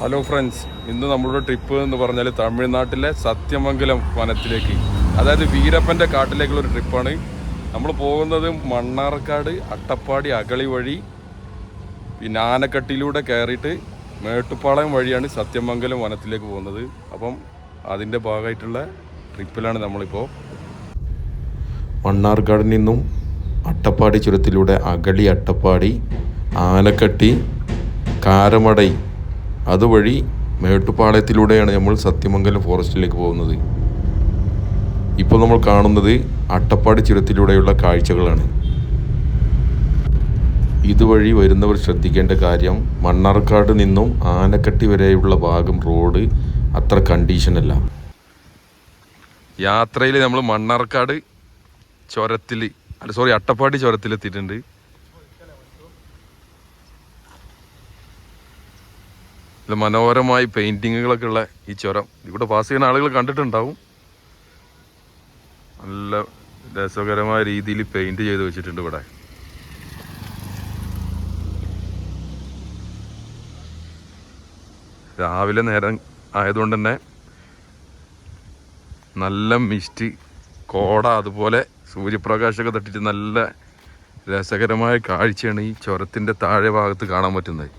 Hello friends ഇന്ന് നമ്മളുടെ trip എന്ന് പറഞ്ഞാൽ തമിഴ്നാട്ടിലെ സത്യമംഗലം വനത്തിലേക്ക്. അതായത് വീരപ്പന്റെ കാട്ടിലേക്കുള്ള ഒരു ട്രിപ്പാണ് നമ്മൾ പോകുന്നത് മണ്ണാർക്കാട് അട്ടപ്പാടി അകളി വഴി പിന്നെ ആനക്കട്ടിയിലൂടെ കയറിയിട്ട് മേട്ടുപ്പാളയം വഴിയാണ് സത്യമംഗലം വനത്തിലേക്ക് പോകുന്നത്. അപ്പം അതിന്റെ ഭാഗമായിട്ടുള്ള ട്രിപ്പിലാണ് നമ്മളിപ്പോൾ മണ്ണാർക്കാടിൽ നിന്നും അട്ടപ്പാടി ചുരത്തിലൂടെ അകളി അട്ടപ്പാടി ആനക്കട്ടി കാരമടൈ അതുവഴി മേട്ടുപാളയത്തിലൂടെയാണ് നമ്മൾ സത്യമംഗലം ഫോറസ്റ്റിലേക്ക് പോകുന്നത്. ഇപ്പോൾ നമ്മൾ കാണുന്നത് അട്ടപ്പാടി ചുരത്തിലൂടെയുള്ള കാഴ്ചകളാണ്. ഇതുവഴി വരുന്നവർ ശ്രദ്ധിക്കേണ്ട കാര്യം മണ്ണാർക്കാട് നിന്നും ആനക്കട്ടി വരെയുള്ള ഭാഗം റോഡ് അത്ര കണ്ടീഷനല്ല യാത്രയിൽ നമ്മൾ മണ്ണാർക്കാട് ചുരത്തിൽ അല്ല സോറി അട്ടപ്പാടി ചുരത്തിലെത്തിയിട്ടുണ്ട്. ഇത് മനോഹരമായി പെയിന്റിങ്ങുകളൊക്കെ ഉള്ള ഈ ചുരം. ഇവിടെ പാസ് ചെയ്യുന്ന ആളുകൾ കണ്ടിട്ടുണ്ടാവും. നല്ല രസകരമായ രീതിയിൽ പെയിന്റ് ചെയ്ത് വെച്ചിട്ടുണ്ട് ഇവിടെ. രാവിലെ നേരം ആയതുകൊണ്ട് തന്നെ നല്ല മിസ്റ്റ് കോട അതുപോലെ സൂര്യപ്രകാശമൊക്കെ തട്ടിട്ട് നല്ല രസകരമായ കാഴ്ചയാണ് ഈ ചുരത്തിന്റെ താഴെ ഭാഗത്ത് കാണാൻ പറ്റുന്നത്.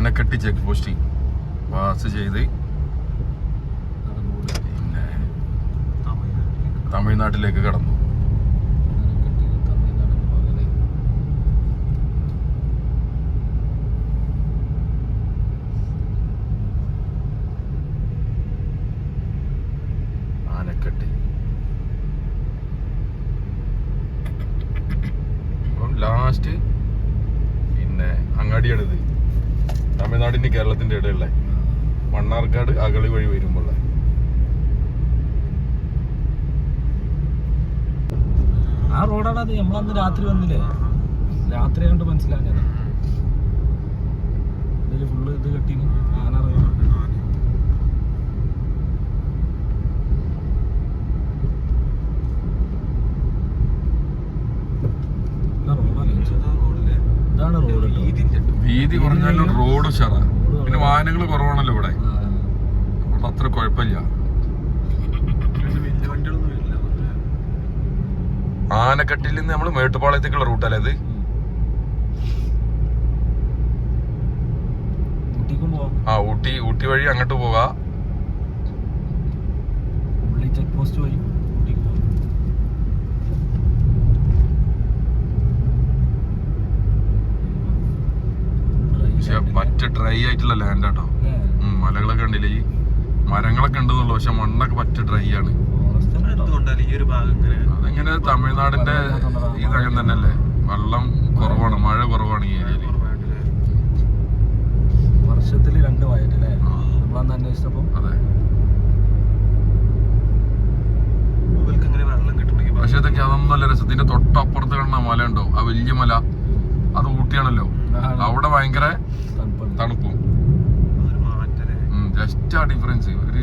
ആനക്കട്ടി ചെക്ക് പോസ്റ്റിൽ പാസ് ചെയ്ത് പിന്നെ തമിഴ്നാട്ടിലേക്ക് കടന്നു ആനക്കട്ടി അപ്പം ലാസ്റ്റ് പിന്നെ അങ്ങാടിയാണിത് കേരളത്തിന്റെ ഇടയുള്ള മണ്ണാർക്കാട് അകളി വഴി വരുമ്പോൾ ആ റോഡാണ് അത്. നമ്മളന്ന് രാത്രി വന്നില്ലേ? രാത്രി കണ്ട് മനസ്സിലാഞ്ഞത് ഇതിൽ ഫുള്ള് ഇത് കെട്ടീന്. ആനറിയാം വീതി കുറഞ്ഞാലും റോഡ് ഉഷാറാ. പിന്നെ വാഹനങ്ങൾ കുറവാണല്ലോ ഇവിടെ. അതുകൊണ്ട് അത്ര കുഴപ്പമില്ല. ആനക്കട്ടിൽ നിന്ന് നമ്മൾ മേട്ടുപാളയത്തേക്കുള്ള റൂട്ടല്ലേ ഇത്? ആ ഊട്ടി ഊട്ടി വഴി അങ്ങോട്ട് പോവാ ഉള്ളി ചെക്ക് പോസ്റ്റ് വഴി. പറ്റ ഡ്രൈ ആയിട്ടുള്ള ലാൻഡ് ആട്ടോ. ഉം, മലകളൊക്കെ ഉണ്ടല്ലേ ഈ മരങ്ങളൊക്കെ ഉണ്ടെന്നുള്ളു പക്ഷെ മണ്ണൊക്കെ പറ്റ ഡ്രൈ ആണ്. എന്തുകൊണ്ടാണ് ഈ ഒരു ഭാഗം ഇങ്ങനെ? അതെങ്ങനെ തമിഴ്നാടിന്റെ തന്നെ അല്ലേ വെള്ളം കുറവാണ് മഴ കുറവാണ് ഈ ഏരിയയിൽ വർഷത്തിൽ രണ്ട് നമ്മളന്ന് അന്വേഷിച്ചപ്പോ? അതെ. പക്ഷെ ഇതൊക്കെ അതൊന്നും അല്ല രസം. ഇതിന്റെ തൊട്ടപ്പുറത്ത് കാണുന്ന മല ഉണ്ടോ ആ വലിയ മല. അത് ഊട്ടിയാണല്ലോ. അവിടെ ഭയങ്കര തണുപ്പും. ജസ്റ്റ് ആ ഡിഫറൻസ് ഒരു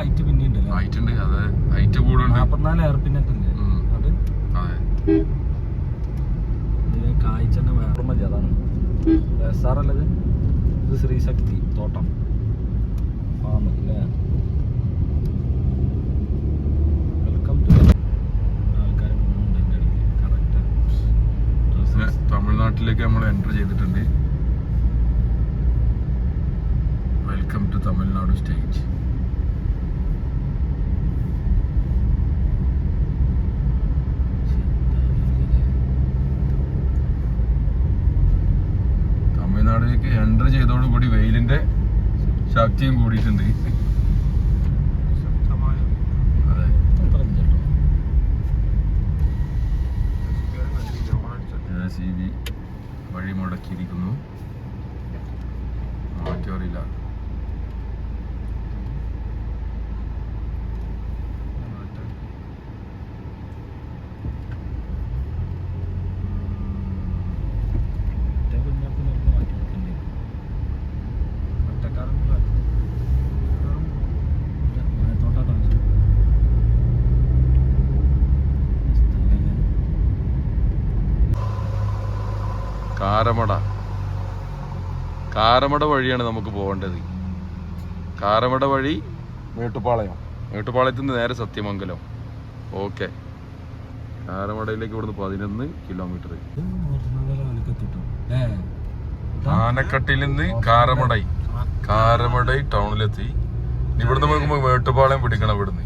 ഹൈറ്റ് പിന്നെ ഉണ്ടല്ലേ? ഹൈറ്റ് ഉണ്ട് അതെ ഹൈറ്റ് കൂടുണ്ട്. നാപ്പത്തിനാല് അത്? മതി അതാണ്. ഇത് ശ്രീശക്തി തോട്ടം. ഫാം അല്ലേ? വെൽക്കം ടു ആൾക്കാർ തമിഴ്നാട്ടിലേക്ക് നമ്മൾ എന്റർ ചെയ്തിട്ടുണ്ട്. വെൽക്കം ടു തമിഴ്നാട് സ്റ്റേറ്റ് തമിഴ്നാടിലേക്ക് എന്റർ ചെയ്തോടുകൂടി വെയിലിന്റെ ശക്തിയും കൂടിയിട്ടുണ്ട്. വഴി മുടക്കിയിരിക്കുന്നു. മാറ്റം കാരമട വഴിയാണ് നമുക്ക് പോകേണ്ടത്. കാരമട വഴി മേട്ടുപ്പാളയം. മേട്ടുപ്പാളയത്ത് നിന്ന് നേരെ സത്യമംഗലം. ഓക്കെ. കാരമടയിലേക്ക് ഇവിടുന്ന് പതിനൊന്ന് കിലോമീറ്റർ ആനക്കട്ടിൽ നിന്ന് കാരമടൈ കാരമടൈ ടൗണിലെത്തി. ഇവിടുന്ന് നോക്കുമ്പോൾ മേട്ടുപാളയം പിടിക്കണം ഇവിടുന്ന്.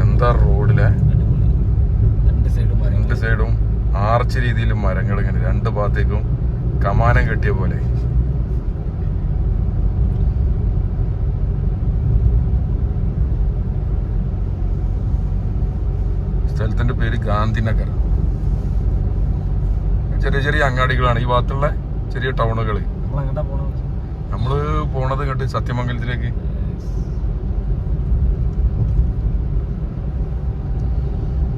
എന്താ റോഡിലെ? രണ്ട് സൈഡും ആർച്ച് രീതിയിൽ മരങ്ങൾ ഇങ്ങനെ രണ്ട് ഭാഗത്തേക്കും കമാനം കെട്ടിയ പോലെ. സ്ഥലത്തിന്റെ പേര് ഗാന്ധിനഗർ. ചെറിയ ചെറിയ അങ്ങാടികളാണ് ഈ ഭാഗത്തുള്ള ചെറിയ ടൗണുകൾ നമ്മൾ പോണത് കേട്ട് സത്യമംഗലത്തിലേക്ക്.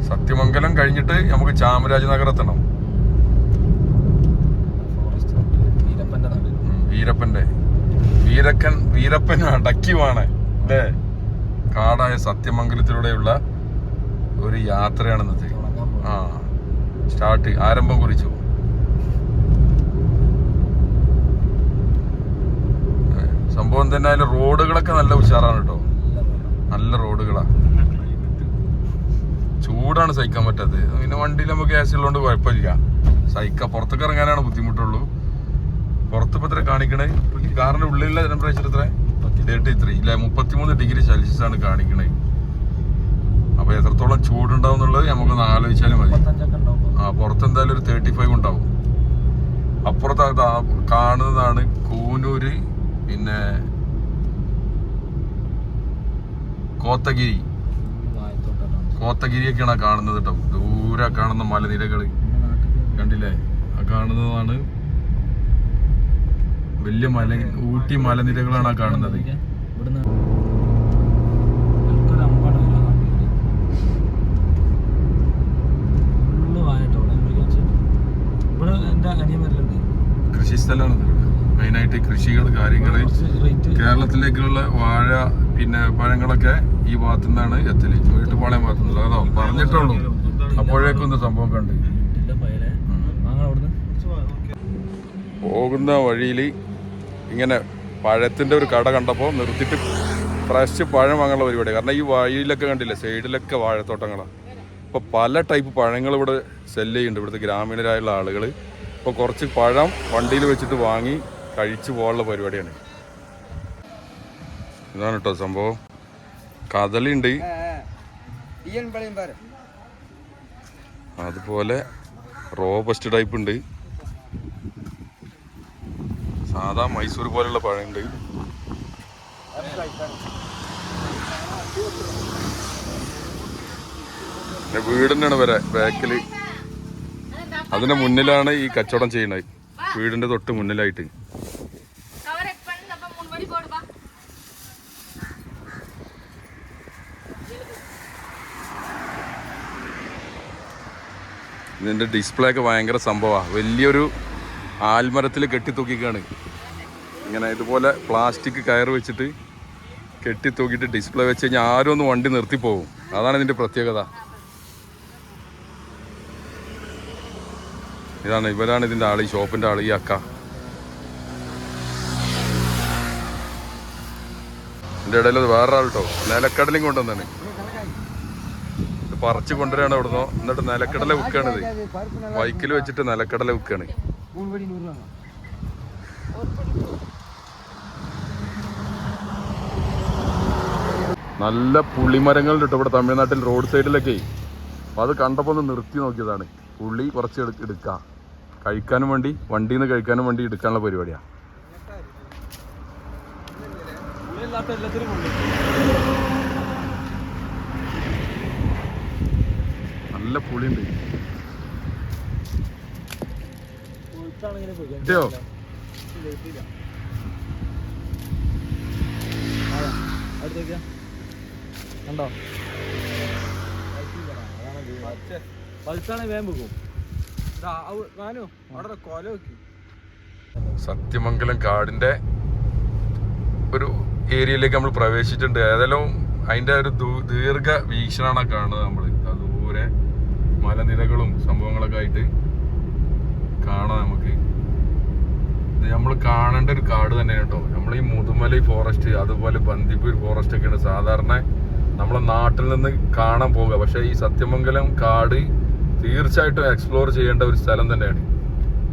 സത്യമംഗലം കഴിഞ്ഞിട്ട് നമുക്ക് ചാമരാജനഗർ എത്തണം വീരപ്പന്റെ വീരക്കൻ വീരപ്പൻ അടക്കിവാണ്. അല്ലേ? കാടായ സത്യമംഗലത്തിലൂടെയുള്ള ഒരു യാത്രയാണ് ഇന്നത്തെ ആ സ്റ്റാർട്ട് ആരംഭം കുറിച്ചു. സംഭവം തന്നെ അതിൽ റോഡുകളൊക്കെ നല്ല ഉഷാറാണ് കേട്ടോ. നല്ല റോഡുകളാ. ചൂടാണ് സഹിക്കാൻ പറ്റാത്തത്. പിന്നെ വണ്ടിയിൽ നമുക്ക് ഗ്യാസ് ഉള്ളതുകൊണ്ട് കുഴപ്പമില്ല. സഹിക്ക പുറത്തൊക്കെ ഇറങ്ങാനാണ് ബുദ്ധിമുട്ടുള്ളൂ. പുറത്ത് ഇപ്പൊ എത്ര കാണിക്കണേ? ഈ കാറിന്റെ ഉള്ളിലുള്ള ടെമ്പറേച്ചർ എത്ര? തേർട്ടി ത്രീ ഇല്ല? മുപ്പത്തിമൂന്ന് ഡിഗ്രി സെൽഷ്യസ് ആണ് കാണിക്കണേ. അപ്പൊ എത്രത്തോളം ചൂടുണ്ടാവും എന്നുള്ളത് നമുക്കൊന്ന് ആലോചിച്ചാലും മതി. ആ പുറത്ത് എന്തായാലും ഒരു തേർട്ടി ഫൈവ് ഉണ്ടാവും. അപ്പുറത്ത് കാണുന്നതാണ് കൂനൂര് പിന്നെ കോത്തഗിരി. കോത്തഗിരിയൊക്കെയാണ് കാണുന്നത് കേട്ടോ ദൂരെ കാണുന്ന മലനിരകൾ. കണ്ടില്ലേ? ആ കാണുന്നതാണ് വലിയ മല ഊട്ടി മലനിരകളാണ് ആ കാണുന്നത്. കൃഷി സ്ഥലമാണ് മെയിനായിട്ട് കൃഷികൾ കാര്യങ്ങൾ കേരളത്തിലേക്കുള്ള വാഴ പിന്നെ പഴങ്ങളൊക്കെ ഈ ഭാഗത്തു നിന്നാണ് എത്തൽ. വീട്ടുപാളയം ഭാഗത്തു നിന്നുള്ള അതോ പറഞ്ഞിട്ടുള്ളൂ. അപ്പോഴേക്കും ഒന്ന് സംഭവം കണ്ട്. പോകുന്ന വഴിയിൽ ഇങ്ങനെ പഴത്തിന്റെ ഒരു കട കണ്ടപ്പോൾ നിർത്തിയിട്ട് ഫ്രഷ് പഴം വാങ്ങാനുള്ള പരിപാടി. കാരണം ഈ വഴിയിലൊക്കെ കണ്ടില്ലേ സൈഡിലൊക്കെ വാഴത്തോട്ടങ്ങളാണ് അപ്പോൾ പല ടൈപ്പ് പഴങ്ങൾ ഇവിടെ സെല്ല് ചെയ്യുന്നുണ്ട്. ഇവിടുത്തെ ഗ്രാമീണരായുള്ള ആളുകൾ അപ്പോൾ കുറച്ച് പഴം വണ്ടിയിൽ വെച്ചിട്ട് വാങ്ങി കഴിച്ചു പോകാനുള്ള പരിപാടിയാണ്. ഇതാണ് കേട്ടോ സംഭവം. കദളിയുണ്ട് അതുപോലെ റോബസ്റ്റ് ടൈപ്പ് ഉണ്ട് സാധാ മൈസൂർ പോലുള്ള പഴമുണ്ട് വീടിനാണ് വരെ ബാക്കിൽ. അതിന്റെ മുന്നിലാണ് ഈ കച്ചവടം ചെയ്യുന്നത്. വീടിന്റെ തൊട്ട് മുന്നിലായിട്ട്. ഇതിന്റെ ഡിസ്പ്ലേ ഒക്കെ ഭയങ്കര സംഭവമാണ് വലിയൊരു ആൽമരത്തിൽ കെട്ടിത്തൂക്കിക്കാണ്. ഇങ്ങനെ ഇതുപോലെ പ്ലാസ്റ്റിക് കയർ വെച്ചിട്ട് കെട്ടിത്തൂക്കിയിട്ട് ഡിസ്പ്ലേ വെച്ച് കഴിഞ്ഞാൽ ആരും ഒന്ന് വണ്ടി നിർത്തിപ്പോവും അതാണ് ഇതിന്റെ പ്രത്യേകത. ഇതാണ് ഇവരാണ് ഇതിന്റെ ആൾ ഈ ഷോപ്പിന്റെ ആൾ ഈ അക്ക. എന്റെ ഇടയിൽ അത് ആൾ കേട്ടോ നിലക്കടലും കൊണ്ടുവന്നാണ് പറിച്ച് കൊണ്ടുവരാണ് അവിടുന്ന്. എന്നിട്ട് നിലക്കടല വിൽക്കുകയാണിത്. ബൈക്കിൽ വെച്ചിട്ട് നിലക്കടല വിൽക്കുകയാണ്. നല്ല പുള്ളിമരങ്ങളുണ്ട് കേട്ടോ ഇവിടെ തമിഴ്നാട്ടിൽ റോഡ് സൈഡിലൊക്കെ അപ്പൊ അത് കണ്ടപ്പോൾ ഒന്ന് നിർത്തി നോക്കിയതാണ്. പുള്ളി കുറച്ച് എടുക്ക. കഴിക്കാനും വേണ്ടി വണ്ടിയിൽ നിന്ന് കഴിക്കാനും വേണ്ടി എടുക്കാനുള്ള പരിപാടിയാണ് എല്ലാത്തിനും നല്ല പുളിയുണ്ട്. കിട്ടിയോ? കണ്ടോ? വേഗം പോകും സത്യമംഗലം കാടിന്റെ ഒരു ഏരിയയിലേക്ക് നമ്മൾ പ്രവേശിച്ചിട്ടുണ്ട്. ഏതായാലും അതിന്റെ ഒരു ദീർഘ വീക്ഷണമാണ് കാണുന്നത് നമ്മൾ മലനിരകളും സംഭവങ്ങളൊക്കെ ആയിട്ട് കാണാം നമുക്ക്. ഇത് നമ്മൾ കാണേണ്ട ഒരു കാട് തന്നെയാണ് കേട്ടോ. നമ്മൾ ഈ മുതുമലൈ ഫോറസ്റ്റ് അതുപോലെ ബന്ദിപ്പൂർ ഫോറസ്റ്റ് ഒക്കെയാണ് സാധാരണ നമ്മളെ നാട്ടിൽ നിന്ന് കാണാൻ പോകുക പക്ഷെ ഈ സത്യമംഗലം കാട് തീർച്ചയായിട്ടും എക്സ്പ്ലോർ ചെയ്യേണ്ട ഒരു സ്ഥലം തന്നെയാണ്.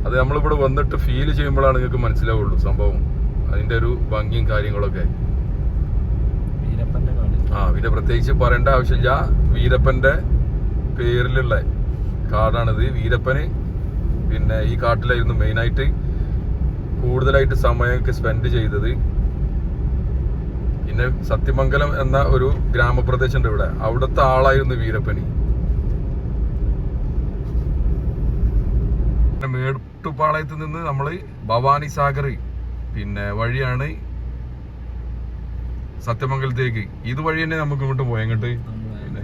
അത് നമ്മളിവിടെ വന്നിട്ട് ഫീൽ ചെയ്യുമ്പോഴാണ് നിങ്ങൾക്ക് മനസ്സിലാവുള്ളൂ സംഭവം. അതിന്റെ ഒരു ഭംഗിയും കാര്യങ്ങളൊക്കെ. ആ പിന്നെ പ്രത്യേകിച്ച് പറയേണ്ട ആവശ്യമില്ല. വീരപ്പന്റെ പേരിലുള്ള കാടാണിത് വീരപ്പന് പിന്നെ ഈ കാട്ടിലായിരുന്നു മെയിനായിട്ട് കൂടുതലായിട്ട് സമയമൊക്കെ സ്പെൻഡ് ചെയ്തത്. പിന്നെ സത്യമംഗലം എന്ന ഒരു ഗ്രാമപ്രദേശം ഉണ്ട് ഇവിടെ. അവിടുത്തെ ആളായിരുന്നു വീരപ്പനി. മേട്ടുപാളയത്ത് നിന്ന് നമ്മൾ ഭവാനി സാഗർ പിന്നെ വഴിയാണ് സത്യമംഗലത്തേക്ക്. ഇതുവഴി തന്നെ നമുക്ക് ഇങ്ങോട്ട് പോയി നമ്മളെ പിന്നെ.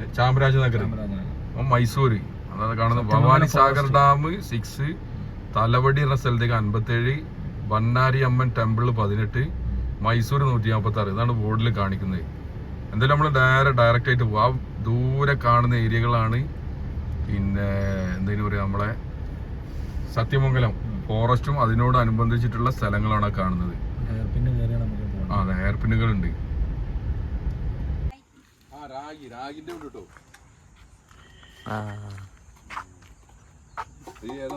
അപ്പം മൈസൂര്. അതാണ് കാണുന്നത്. ഭവാനി സാഗർ ഡാം സിക്സ് തലവടി എന്ന സ്ഥലത്തേക്ക് അൻപത്തേഴ് ബന്നാരി അമ്മൻ ടെമ്പിൾ പതിനെട്ട് മൈസൂർ നൂറ്റി നാൽപ്പത്തി ആറ് ഇതാണ് ബോർഡിൽ കാണിക്കുന്നത്. എന്തായാലും നമ്മൾ നേരെ ഡയറക്റ്റ് ആയിട്ട് പോവാം. ആ ദൂരെ കാണുന്ന ഏരിയകളാണ് പിന്നെ എന്തെങ്കിലും പറയാ നമ്മളെ സത്യമംഗലം. ഫോറസ്റ്റും അതിനോട് അനുബന്ധിച്ചിട്ടുള്ള സ്ഥലങ്ങളാണ് കാണുന്നത്. ആ അതെ ഹെയർ പിന്നുകളുണ്ട് ആ രാഗി രാഗിന്റെ ഉണ്ട് കേട്ടോ.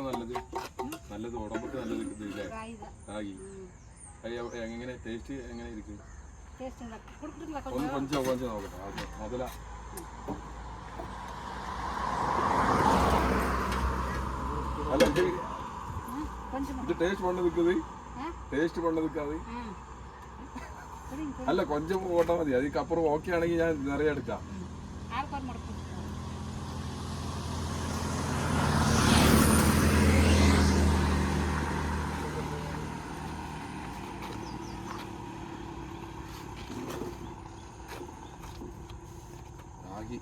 നല്ലത്? നല്ലത് ഉടമ്പക്ക് നല്ലത് എങ്ങനെ? ടേസ്റ്റ് എങ്ങനെ ഇരിക്കും? ഒന്ന് കൊഞ്ചം കൊഞ്ചം നോക്കട്ടെ. ആദ്യം. മുതല അല്ല ഇത് ഇത് ടേസ്റ്റ് പണ്ട് നിൽക്കുന്നത് ടേസ്റ്റ് പണ്ട് നിൽക്കാതെ? അല്ല കൊഞ്ചം പോട്ടാ മതി. അതിക്കപ്പുറം ഓക്കെ ആണെങ്കിൽ ഞാൻ നിറയെ എടുക്കാം രാഗി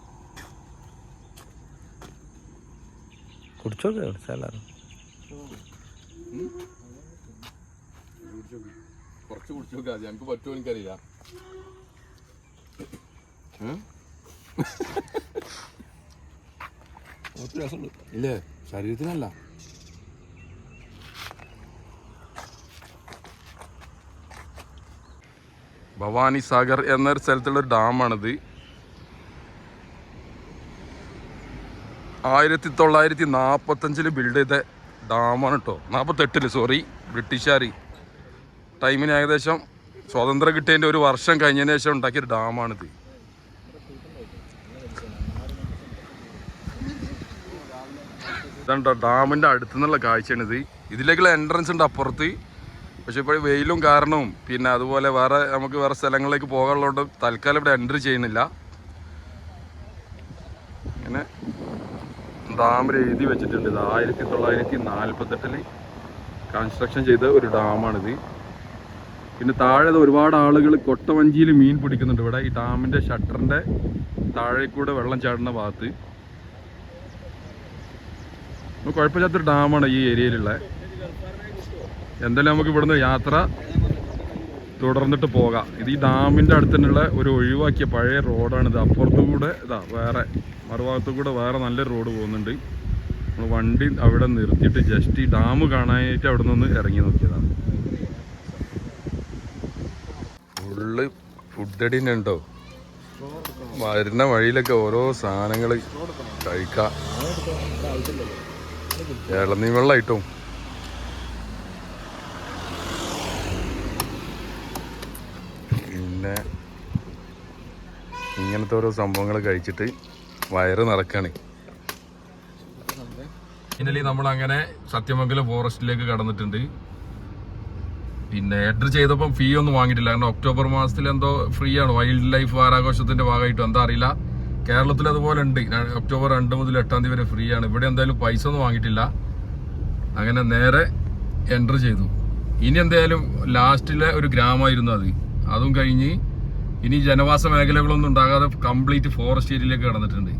എല്ലാവരും കുടിച്ചോക്ക്. കുറച്ച് കുടിച്ചു നോക്കാം ഞങ്ങൾക്ക് പറ്റുമോ എനിക്കറിയില്ല. ഇല്ലേ? ശരീരത്തിനല്ല. ഭവാനി സാഗർ എന്നൊരു സ്ഥലത്തുള്ള ഡാമാണിത്. ആയിരത്തി തൊള്ളായിരത്തി നാൽപ്പത്തഞ്ചിൽ ബിൽഡ് ചെയ്ത ഡാമാണ് കേട്ടോ നാൽപ്പത്തെട്ടിൽ സോറി ബ്രിട്ടീഷുകാർ ടൈമിന് ഏകദേശം സ്വാതന്ത്ര്യം കിട്ടിയതിന്റെ ഒരു വർഷം കഴിഞ്ഞതിന് ശേഷം ഉണ്ടാക്കിയ ഡാമാണിത്. ഇതാണ്ടോ ഡാമിന്റെ അടുത്തു നിന്നുള്ള കാഴ്ചയാണിത്. ഇതിലേക്കുള്ള എൻട്രൻസ് ഉണ്ട് അപ്പുറത്ത്. പക്ഷെ ഇപ്പോൾ വെയിലും കാരണവും പിന്നെ അതുപോലെ വേറെ നമുക്ക് വേറെ സ്ഥലങ്ങളിലേക്ക് പോകാനുള്ളതുകൊണ്ട് തൽക്കാലം ഇവിടെ എൻട്രി ചെയ്യുന്നില്ല ഇങ്ങനെ ഡാമിൽ എഴുതി വെച്ചിട്ടുണ്ട്. ഇത് ആയിരത്തി തൊള്ളായിരത്തി നാൽപ്പത്തെട്ടിൽ കൺസ്ട്രക്ഷൻ ചെയ്ത ഒരു ഡാമാണിത്. പിന്നെ താഴെ ഒരുപാട് ആളുകൾ കൊട്ടവഞ്ചിയിൽ മീൻ പിടിക്കുന്നുണ്ട് ഇവിടെ. ഈ ഡാമിന്റെ ഷട്ടറിന്റെ താഴെ കൂടെ വെള്ളം ചാടുന്ന ഭാഗത്ത്. കുഴപ്പമില്ലാത്തൊരു ഡാമാണ് ഈ ഏരിയയിലുള്ള. എന്തായാലും നമുക്ക് ഇവിടുന്ന് യാത്ര തുടർന്നിട്ട് പോകാം. ഇത് ഈ ഡാമിന്റെ അടുത്ത് തന്നെയുള്ള ഒരു ഒഴിവാക്കിയ പഴയ റോഡാണ് ഇത് അപ്പുറത്തു കൂടെ ഇതാ വേറെ മറുഭാഗത്തു കൂടെ വേറെ നല്ലൊരു റോഡ് പോകുന്നുണ്ട്. നമ്മൾ വണ്ടി അവിടെ നിർത്തിയിട്ട് ജസ്റ്റ് ഈ ഡാം കാണാനായിട്ട് അവിടെ നിന്ന് ഇറങ്ങി നോക്കിയതാണ്. ഫുള്ള് ഫുഡ് അടി ഉണ്ടോ? വരുന്ന വഴിയിലൊക്കെ ഓരോ സാധനങ്ങൾ കഴിക്കാം. ഇളനീ വെള്ളമായിട്ടും പിന്നെ ഇങ്ങനത്തെ ഓരോ സംഭവങ്ങൾ കഴിച്ചിട്ട് വയറ് നിറക്കാണ്. ഫൈനലി നമ്മൾ അങ്ങനെ സത്യമംഗലം ഫോറസ്റ്റിലേക്ക് കടന്നിട്ടുണ്ട്. പിന്നെ എൻട്രി ചെയ്തപ്പം ഫീ ഒന്നും വാങ്ങിയിട്ടില്ല. കാരണം ഒക്ടോബർ മാസത്തിൽ എന്തോ ഫ്രീ ആണ്. വൈൽഡ് ലൈഫ് വാരാഘോഷത്തിന്റെ ഭാഗമായിട്ട്. എന്താ അറിയില്ല. കേരളത്തിൽ അതുപോലെ ഉണ്ട്. ഒക്ടോബർ രണ്ട് മുതൽ എട്ടാം തീയതി വരെ ഫ്രീ ആണ്. ഇവിടെ എന്തായാലും പൈസ ഒന്നും വാങ്ങിയിട്ടില്ല. അങ്ങനെ നേരെ എൻട്രി ചെയ്തു. ഇനി എന്തായാലും ലാസ്റ്റിലെ ഒരു ഗ്രാമമായിരുന്നു അത്. അതും കഴിഞ്ഞ് ഇനി ജനവാസ മേഖലകളൊന്നും ഉണ്ടാകാതെ കംപ്ലീറ്റ് ഫോറസ്റ്റ് ഏരിയയിലേക്ക് കടന്നിട്ടുണ്ട്.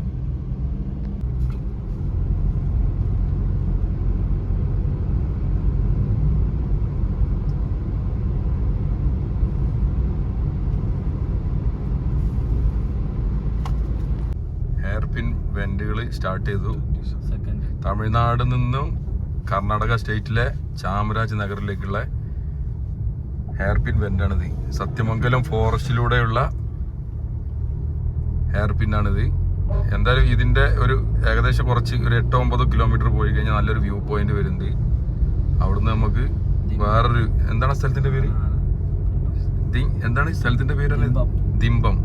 ഹെയർ പിൻ സ്റ്റാർട്ട് ചെയ്തു. തമിഴ്നാട് നിന്നും കർണാടക സ്റ്റേറ്റിലെ ചാമരാജ് നഗറിലേക്കുള്ള ഹെയർപിൻ വെന്റാണിത് സത്യമംഗലം ഫോറസ്റ്റിലൂടെയുള്ള ഹെയർപിന്നാണിത്. എന്തായാലും ഇതിന്റെ ഒരു ഏകദേശം കുറച്ച് ഒരു എട്ടോ ഒമ്പതോ കിലോമീറ്റർ പോയി കഴിഞ്ഞാൽ നല്ലൊരു വ്യൂ പോയിന്റ് വരുന്നുണ്ട്. അവിടുന്ന് നമുക്ക് വേറൊരു എന്താണ് സ്ഥലത്തിന്റെ സ്ഥലത്തിന്റെ പേര്? എന്താണ് ഈ സ്ഥലത്തിന്റെ പേര് ദിംബം ദിംബം ദിമ്പം.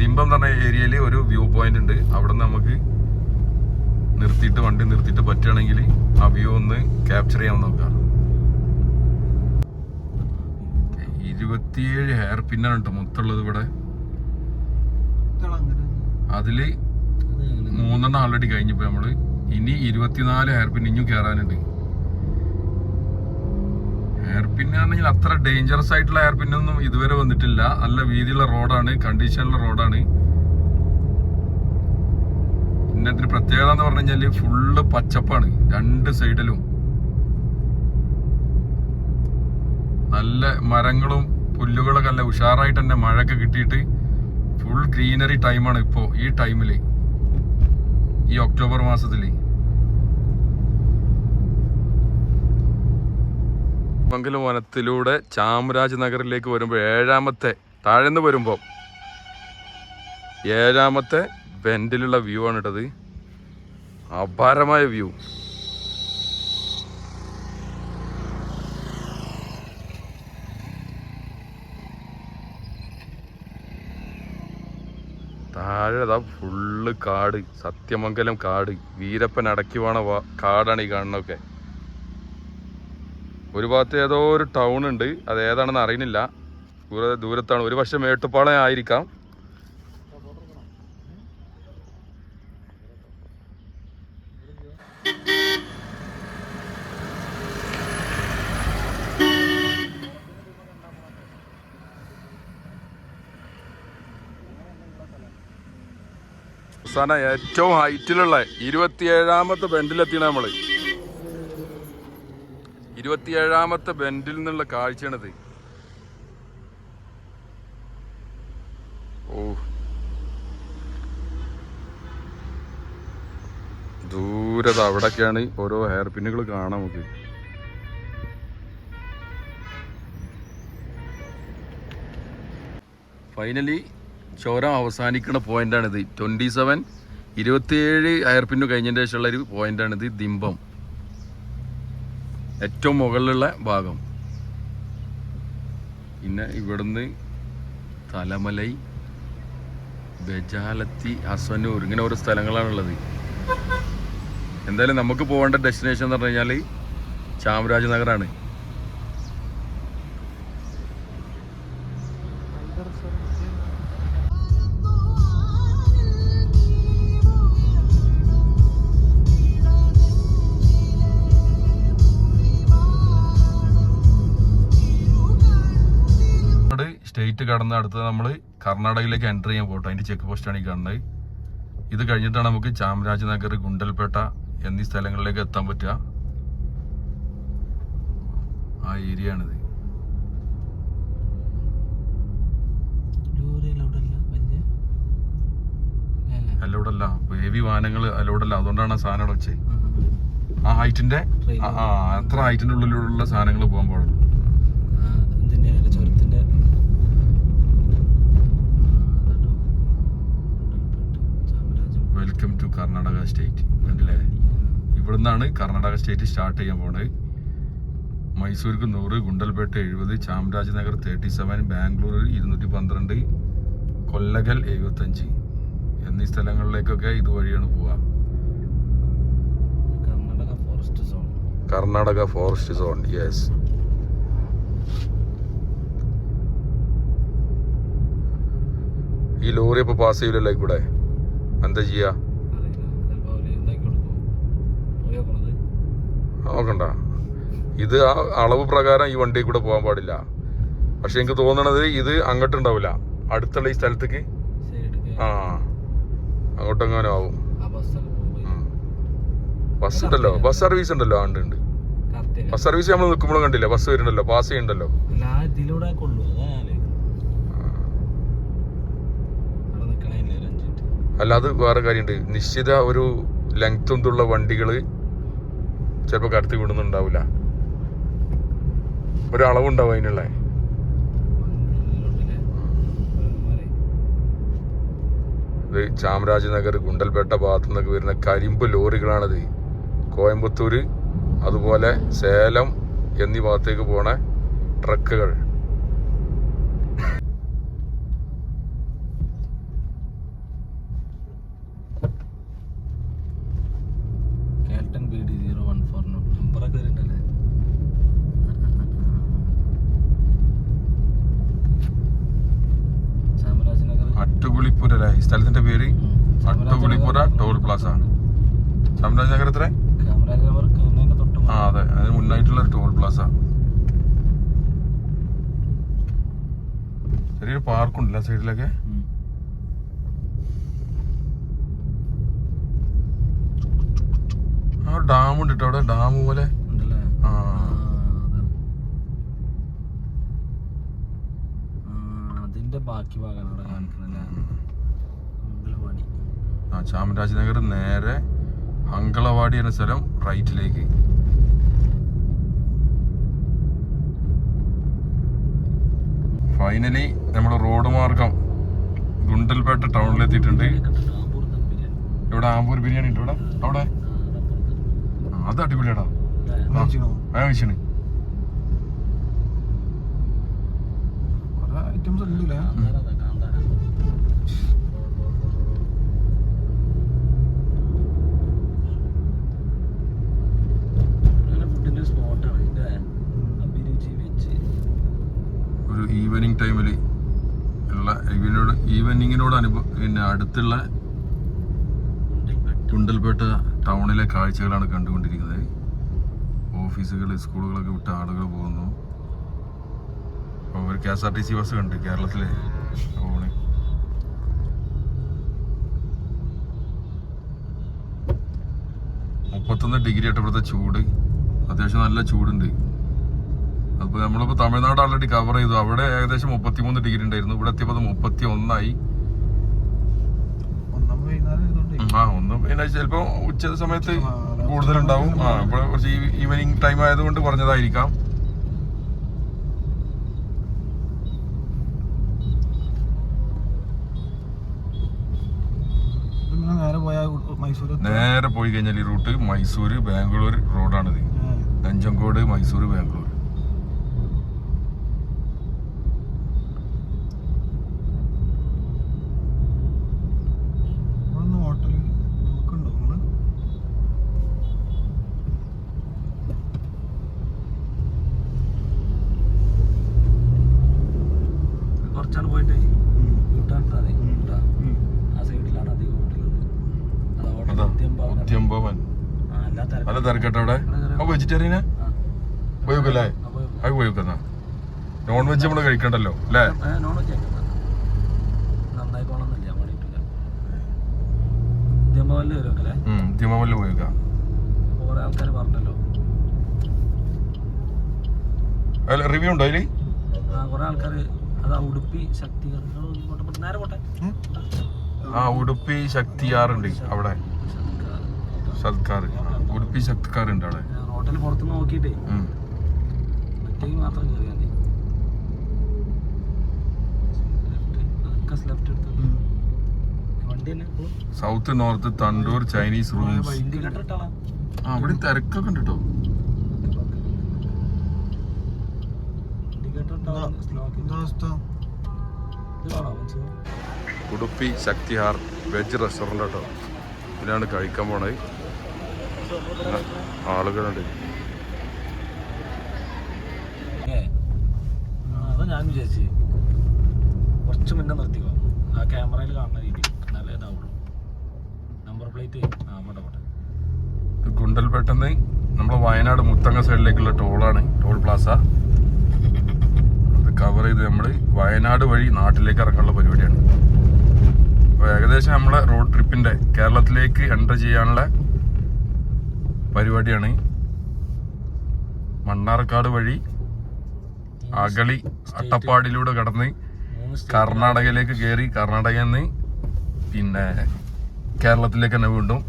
ദിമ്പം എന്ന് പറഞ്ഞ ഏരിയയിൽ ഒരു വ്യൂ പോയിന്റ് ഉണ്ട്. അവിടെ നമുക്ക് നിർത്തിയിട്ട് വണ്ടി നിർത്തിയിട്ട് പറ്റുകയാണെങ്കിൽ ആ വ്യൂ ഒന്ന് ക്യാപ്ചർ ചെയ്യാൻ നോക്കാം. ഇരുപത്തിയേഴ് ഹെയർ പിന്നാണ് കേട്ടോ മൊത്തമുള്ളത് ഇവിടെ. അതിൽ മൂന്നെണ്ണം ആൾറെഡി കഴിഞ്ഞപ്പോ നമ്മൾ. ഇനി ഇരുപത്തിനാല് ഹെയർ പിൻ ഇനിയും കയറാനുണ്ട് ഹെയർ പിന്നാണെങ്കിൽ അത്ര ഡേഞ്ചറസ് ആയിട്ടുള്ള ഹെയർ പിന്നൊന്നും ഇതുവരെ വന്നിട്ടില്ല. നല്ല വീതിയുള്ള റോഡാണ് കണ്ടീഷനുള്ള റോഡാണ് പിന്നെ ഇതിന് പ്രത്യേകത എന്ന് പറഞ്ഞു കഴിഞ്ഞാൽ ഫുള്ള് പച്ചപ്പാണ് രണ്ട് സൈഡിലും നല്ല മരങ്ങളും പുല്ലുകളൊക്കെ നല്ല ഉഷാറായിട്ട് തന്നെ മഴയൊക്കെ കിട്ടിയിട്ട് ഫുൾ ഗ്രീനറി ടൈമാണ് ഇപ്പോൾ ഈ ടൈമിൽ ഈ ഒക്ടോബർ മാസത്തിൽ. മംഗല വനത്തിലൂടെ ചാമരാജ് നഗറിലേക്ക് വരുമ്പോൾ ഏഴാമത്തെ താഴെന്ന് വരുമ്പോൾ ഏഴാമത്തെ ബെൻഡിലുള്ള വ്യൂ ആണ് ഇട്ടത് അപാരമായ വ്യൂ താഴെ അതാ ഫുള്ള് കാട്. സത്യമംഗലം കാട്. വീരപ്പൻ അടക്കി പോണ കാടാണ് ഈ കാണുന്നതൊക്കെ. ഒരു ഭാഗത്ത് ഏതോ ഒരു ടൗൺ ഉണ്ട്. അത് ഏതാണെന്ന് അറിയുന്നില്ല. ദൂരെ ദൂരത്താണ്. ഒരു പക്ഷെ മേട്ടുപ്പാളയം ആയിരിക്കാം. അവസാനം ഏറ്റവും ഹൈറ്റിലുള്ള ഇരുപത്തിയേഴാമത്തെ ബെൻഡിലെത്തിയാണ് നമ്മൾ. ഇരുപത്തിയേഴാമത്തെ ബെൻഡിൽ നിന്നുള്ള കാഴ്ചയാണിത്. ഓ. ദൂരത അവിടൊക്കെയാണ് ഓരോ ഹെയർ പിന്നുകൾ കാണാൻ നമുക്ക്. ഫൈനലി ചോരം അവസാനിക്കുന്ന പോയിന്റാണിത് ട്വന്റി സെവൻ ഇരുപത്തിയേഴ് ഹയർ പിന്നു കഴിഞ്ഞതിന് ശേഷമുള്ള ഒരു പോയിന്റാണിത് ദിമ്പം ഏറ്റവും മുകളിലുള്ള ഭാഗം. പിന്നെ ഇവിടുന്ന് തലമലൈ ബജാലത്തി അസനൂർ ഇങ്ങനെ ഓരോ സ്ഥലങ്ങളാണുള്ളത്. എന്തായാലും നമുക്ക് പോകേണ്ട ഡെസ്റ്റിനേഷൻ എന്ന് പറഞ്ഞു കഴിഞ്ഞാൽ ചാമരാജ നഗറാണ് കടന്ന അടുത്തത് നമ്മൾ കർണാടകയിലേക്ക് എന്റർ ചെയ്യാൻ പോട്ടോ. അതിന്റെ ചെക്ക് പോസ്റ്റാണ് ഈ കാണുന്നത്. ഇത് കഴിഞ്ഞിട്ടാണ് നമുക്ക് ചാമരാജനഗർ ഗുണ്ടൽപേട്ട എന്നീ സ്ഥലങ്ങളിലേക്ക് എത്താൻ പറ്റുക. ആ ഏരിയ ആണിത്. അല്ലോടല്ല ഹെവി വാഹനങ്ങൾ അല്ലോടല്ല അതുകൊണ്ടാണ് ആ സാധനം അവിടെ വെച്ചത്. ആ ഹൈറ്റിന്റെ ആ, അത്ര ഹൈറ്റിന്റെ ഉള്ളിലുള്ള സാധനങ്ങൾ പോകാൻ പാടുള്ളൂ ഇതിന്റെ ചുരത്തിന്റെ വെൽക്കം ടു കർണാടക സ്റ്റേറ്റ് കണ്ടില്ലേ ഇവിടുന്നാണ് കർണാടക സ്റ്റേറ്റ് സ്റ്റാർട്ട് ചെയ്യാൻ പോണത്. മൈസൂർക്ക് നൂറ് ഗുണ്ടൽപേട്ട് എഴുപത് ചാമരാജനഗർ തേർട്ടി സെവൻ ബാംഗ്ലൂർ ഇരുന്നൂറ്റി പന്ത്രണ്ട് കൊല്ലകൽ എഴുപത്തഞ്ച് എന്നീ സ്ഥലങ്ങളിലേക്കൊക്കെ ഇതുവഴിയാണ് പോവുക. Karnataka forest zone Karnataka forest zone yes ഈ ലോറി ഇപ്പൊ പാസ് ചെയ്യില്ലല്ലോ കൂടെ എന്താ ചെയ്യാ? അറിയില്ല ചിലപ്പോ അവർ ഇതാക്കി കൊടുക്കും പോയി നോക്കണത് നോക്കണ്ട. ഇത് ആ അളവ് പ്രകാരം ഈ വണ്ടി കൂടെ പോകാൻ പാടില്ല. പക്ഷെ എനിക്ക് തോന്നണത് ഇത് അങ്ങോട്ടുണ്ടാവില്ല. അടുത്തുള്ള ഈ സ്ഥലത്തേക്ക്? ആ. അങ്ങോട്ടെങ്ങാനും ആവും. ബസ് ഉണ്ടല്ലോ. ബസ് സർവീസ് ഉണ്ടല്ലോ ആണ്ട് ഉണ്ട് ബസ് സർവീസ് നമ്മൾ നിൽക്കുമ്പോഴും കണ്ടില്ല. ബസ് വരുന്നുണ്ടല്ലോ. പാസ് ചെയ്യണ്ടല്ലോ അല്ല ആ ഇതിലൂടെ കൊള്ളു അതാ ഞാൻ ആലോചിക്കുന്നത്. അവിടെ നിക്കണേല്ലേ ഒരു അഞ്ച് മിനിറ്റ് അല്ലാതെ വേറെ കാര്യമുണ്ട്. നിശ്ചിത ഒരു ലെങ്ത് ഉള്ള വണ്ടികൾ ചിലപ്പോൾ കടത്തി വിടുന്നുണ്ടാവില്ല. ഒരളവുണ്ടാവും അതിനുള്ള. ഇത് ചാമരാജനഗർ ഗുണ്ടൽപേട്ട ഭാഗത്തു നിന്നൊക്കെ വരുന്ന കരിമ്പ് ലോറികളാണിത്. കോയമ്പത്തൂർ അതുപോലെ സേലം എന്നീ ഭാഗത്തേക്ക് പോണ ട്രക്കുകൾ കേൾട്ടൺ B D zero one four നമ്പറൊക്കെ വരുന്നുണ്ടല്ലേ ചാമരാജനഗർ അട്ടുകുളിപ്പുര അല്ലേ ഈ സ്ഥലത്തിന്റെ പേര് അട്ടുകുളിപ്പുര ടോൾ പ്ലാസ ചാമരാജനഗർ എത്ര ചാമരാജനഗർ കയറുന്നതിന്റെ തൊട്ട് ആ അതെ അതിന് മുന്നായിട്ടുള്ള ഒരു ടോൾ പ്ലാസ ചെറിയൊരു പാർക്കുണ്ടല്ലോ സൈഡിലൊക്കെ. ആ ഡാം ഉണ്ട് കേട്ടോ അവിടെ ഡാം പോലെ. ആ. അതിന്റെ ബാക്കി ഭാഗമാണ് ആ ചാമരാജനഗർ നേരെ അങ്കളവാടി എന്ന സ്ഥലം റൈറ്റിലേക്ക് ഫൈനലി നമ്മൾ റോഡ് മാർഗം ഗുണ്ടൽപേട്ട ടൗണിലെത്തിയിട്ടുണ്ട് ഇവിടെ ആമ്പൂർ ബിരിയാണി ഉണ്ട് ഇവിടെ. അവിടെ? അത് അടിപൊളിയാടാ. കഴിച്ചാണ് ഐറ്റംസ് ഉണ്ടല്ലേ കാന്താര അതാ, കാന്താര. അങ്ങനെ ഫുഡിന്റെ സ്പോട്ടാണ് ഇതിന്റെ അഭിരുചി വെച്ച് ഒരു ഈവനിങ് ടൈമിൽ ഉള്ള ഇവനോട് ഈവനിങ്ങിനോട് അനുഭവ പിന്നെ അടുത്തുള്ള കുണ്ടൽപേട്ട. ടൗണിലെ കാഴ്ചകളാണ് കണ്ടുകൊണ്ടിരിക്കുന്നത്. ഓഫീസുകൾ സ്കൂളുകളൊക്കെ വിട്ട് ആളുകൾ പോകുന്നു. അപ്പോൾ ഒരു K S R T C bus കണ്ട് കേരളത്തിലെ ഓണി മുപ്പത്തൊന്ന് ഡിഗ്രി ആയിട്ട് ഇവിടുത്തെ ചൂട്. അത്യാവശ്യം നല്ല ചൂടുണ്ട്. അപ്പോൾ നമ്മളിപ്പോൾ തമിഴ്നാട് ആൾറെഡി കവർ ചെയ്തു. അവിടെ ഏകദേശം മുപ്പത്തിമൂന്ന് ഡിഗ്രി ഉണ്ടായിരുന്നു. ഇവിടെ എത്തിയപ്പോൾ അത് മുപ്പത്തി ഒന്നായി ആ ഒന്നും പിന്നെ ചിലപ്പോ ഉച്ച സമയത്ത് കൂടുതലുണ്ടാവും. ആ ഇവിടെ കുറച്ച് ഈവനിങ് ടൈം ആയതുകൊണ്ട് കുറഞ്ഞതായിരിക്കാം. നേരെ മൈസൂർ പോയി കഴിഞ്ഞാൽ ഈ റൂട്ട് മൈസൂര് ബാംഗ്ലൂർ റോഡാണിത് നഞ്ചങ്കോട് മൈസൂർ ബാംഗ്ലൂർ ഇവിടെ ഹോട്ടൽ നോക്കണ്ടോ നമ്മൾ കുറച്ചാണ് പോയിട്ട് യൂട്ടാണ് അതെ യൂട്ടാ. ആ സൈഡിലാണ് അധികം ഹോട്ടലുള്ളത് അത് ഹോട്ടൽ അതാ ഉദ്യം ഭവൻ. ഉദ്യംഭവൻ ആ, എല്ലാ തിരക്കും. നല്ല തിരക്കട്ടെ അവിടെ ആ വെജിറ്റേറിയനാ ആ. പോയിക്കല്ലേ ആ, പോയി. അത് പോയിക്കുന്ന നോൺ വെജ് നമ്മൾ കഴിക്കണ്ടല്ലോ അല്ലേ? ഉദ്യമവനിൽ പോയിക്കാം. അതിൽ റിവ്യൂ ഉണ്ടോ അതിൽ ആ കുറെ ആൾക്കാർ അതാ ഉടുപ്പി ശക്തി ആ ഉടുപ്പി ശക്തിയാറുണ്ട് അവിടെ. സൽക്കാർ ഉടുപ്പി ശക്തിക്കാറുണ്ട് അവിടെ. ഹോട്ടൽ പുറത്ത് നോക്കിയിട്ടേ. മാത്രം മതി ലെഫ്റ്റ് ലെഫ്റ്റ് വണ്ടി തന്നെ. South north tandoor Chinese rooms അവിടെ തിരക്കൊക്കെ ഉണ്ട് കേട്ടോ ഉടുപ്പി ശക്തിഹാർ വെജ് റെസ്റ്റോറന്റ് കേട്ടോ ഇതിലാണ് കഴിക്കാൻ പോണത് ആളുകളുണ്ട്. ഞാൻ വിചാരിച്ചു. കുറച്ച് മുന്നേ നിർത്തിക്കുക ആ ക്യാമറയിൽ കാണുന്ന രീതി. എന്നാലേ ഇതാവുള്ളൂ. നമ്പർ പ്ലേറ്റ് ആ പോട്ടെ പോട്ടെ ഇത് ഗുണ്ടൽപേട്ടെന്ന് നമ്മളെ വയനാട് മുത്തങ്ങ സൈഡിലേക്കുള്ള ടോളാണ്. Toll plaza. അത് കവർ ചെയ്ത് നമ്മൾ വയനാട് വഴി നാട്ടിലേക്ക് ഇറങ്ങാനുള്ള പരിപാടിയാണ്. അപ്പോൾ ഏകദേശം നമ്മളെ റോഡ് ട്രിപ്പിന്റെ കേരളത്തിലേക്ക് എന്റർ ചെയ്യാനുള്ള പരിപാടിയാണ് മണ്ണാർക്കാട് വഴി അകളി അട്ടപ്പാടിലൂടെ കടന്ന് കർണാടകയിലേക്ക് കയറി കർണാടകയിൽ നിന്ന് പിന്നെ കേരളത്തിലേക്ക് തന്നെ വീണ്ടും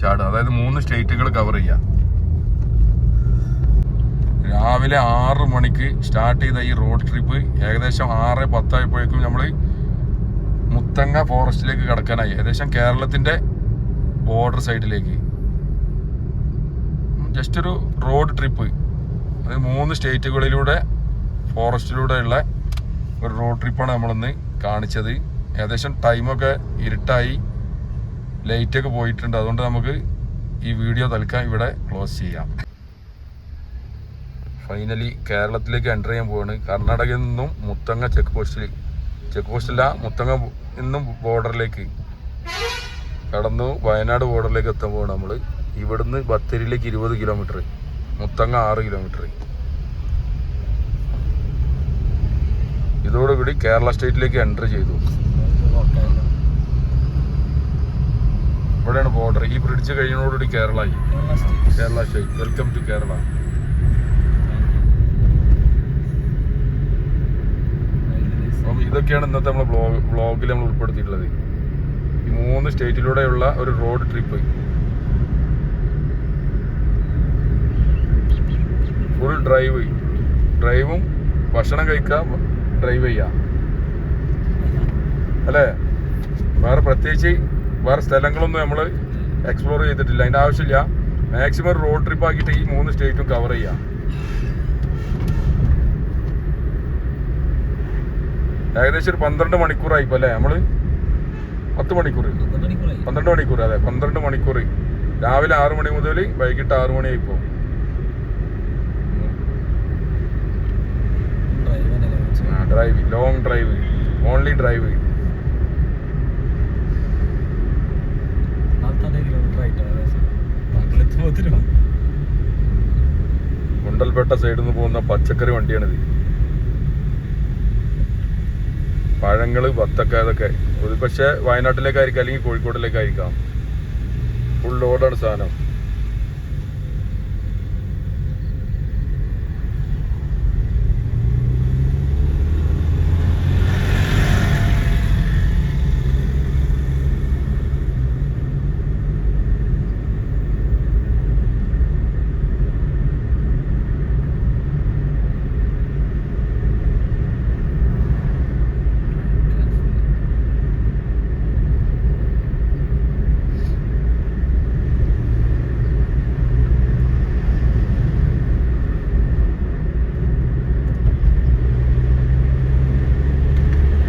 ചാടുക. അതായത് മൂന്ന് സ്റ്റേറ്റുകൾ കവർ ചെയ്യുക. രാവിലെ ആറ് മണിക്ക് സ്റ്റാർട്ട് ചെയ്ത ഈ റോഡ് ട്രിപ്പ് ഏകദേശം ആറ് പത്തായപ്പോഴേക്കും നമ്മൾ മുത്തങ്ങ ഫോറസ്റ്റിലേക്ക് കടക്കാനായി. ഏകദേശം കേരളത്തിന്റെ ബോർഡർ സൈഡിലേക്ക് ജസ്റ്റ് ഒരു റോഡ് ട്രിപ്പ് അത് മൂന്ന് സ്റ്റേറ്റുകളിലൂടെ ഫോറസ്റ്റിലൂടെയുള്ള ഒരു റോഡ് ട്രിപ്പാണ് നമ്മളിന്ന് കാണിച്ചത്. ഏകദേശം ടൈമൊക്കെ ഇരുട്ടായി. ലൈറ്റൊക്കെ പോയിട്ടുണ്ട്. അതുകൊണ്ട് നമുക്ക് ഈ വീഡിയോ തൽക്കാൻ ഇവിടെ ക്ലോസ് ചെയ്യാം. ഫൈനലി കേരളത്തിലേക്ക് എന്റർ ചെയ്യാൻ പോവാണ്. കർണാടകയിൽ നിന്നും മുത്തങ്ങ ചെക്ക് പോസ്റ്റിൽ ചെക്ക് പോസ്റ്റില്ല മുത്തങ്ങ നിന്നും ബോർഡറിലേക്ക് കടന്നു വയനാട് ബോർഡറിലേക്ക് എത്താൻ പോവാണ് നമ്മൾ ഇവിടുന്ന് ബത്തേരിയിലേക്ക് ഇരുപത് കിലോമീറ്റർ മുത്തങ്ങ ആറ് കിലോമീറ്റർ ഇതോടുകൂടി കേരള സ്റ്റേറ്റിലേക്ക് എന്റർ ചെയ്തു. ഇവിടെയാണ് ബോർഡർ ഈ ബ്രിഡ്ജ് കഴിഞ്ഞതോടുകൂടി കേരളമായി Kerala state welcome to Kerala അപ്പം ഇതൊക്കെയാണ് ഇന്നത്തെ നമ്മൾ ബ്ലോഗ് ബ്ലോഗിൽ നമ്മൾ ഉൾപ്പെടുത്തിയിട്ടുള്ളത്. ഈ മൂന്ന് സ്റ്റേറ്റിലൂടെയുള്ള ഒരു റോഡ് ട്രിപ്പ് ഫുൾ ഡ്രൈവ് ഡ്രൈവും ഭക്ഷണം കഴിക്കാം. ഡ്രൈവ് ചെയ്യാം. അല്ലേ? വേറെ പ്രത്യേകിച്ച് വേറെ സ്ഥലങ്ങളൊന്നും നമ്മൾ എക്സ്പ്ലോർ ചെയ്തിട്ടില്ല. അതിന്റെ ആവശ്യമില്ല. മാക്സിമം റോഡ് ട്രിപ്പ് ആക്കിയിട്ട് ഈ മൂന്ന് സ്റ്റേറ്റും കവർ ചെയ്യാം. ഏകദേശം ഒരു പന്ത്രണ്ട് മണിക്കൂറായി ഇപ്പൊ അല്ലേ നമ്മൾ? പത്ത് മണിക്കൂർ പന്ത്രണ്ട് മണിക്കൂർ അതെ. പന്ത്രണ്ട് മണിക്കൂർ രാവിലെ ആറ് മണി മുതൽ വൈകിട്ട് ആറ് മണിയായി പോകും drive long drive only drive Gundlupet സൈഡിൽ നിന്ന് പോകുന്ന പച്ചക്കറി വണ്ടിയാണിത്. പഴങ്ങൾ ബത്തക്ക ഇതൊക്കെ ഒരു പക്ഷേ വയനാട്ടിലേക്കായിരിക്കാം അല്ലെങ്കിൽ കോഴിക്കോട്ടിലേക്കായിരിക്കാം ഫുൾ ലോഡാണ് സാധനം.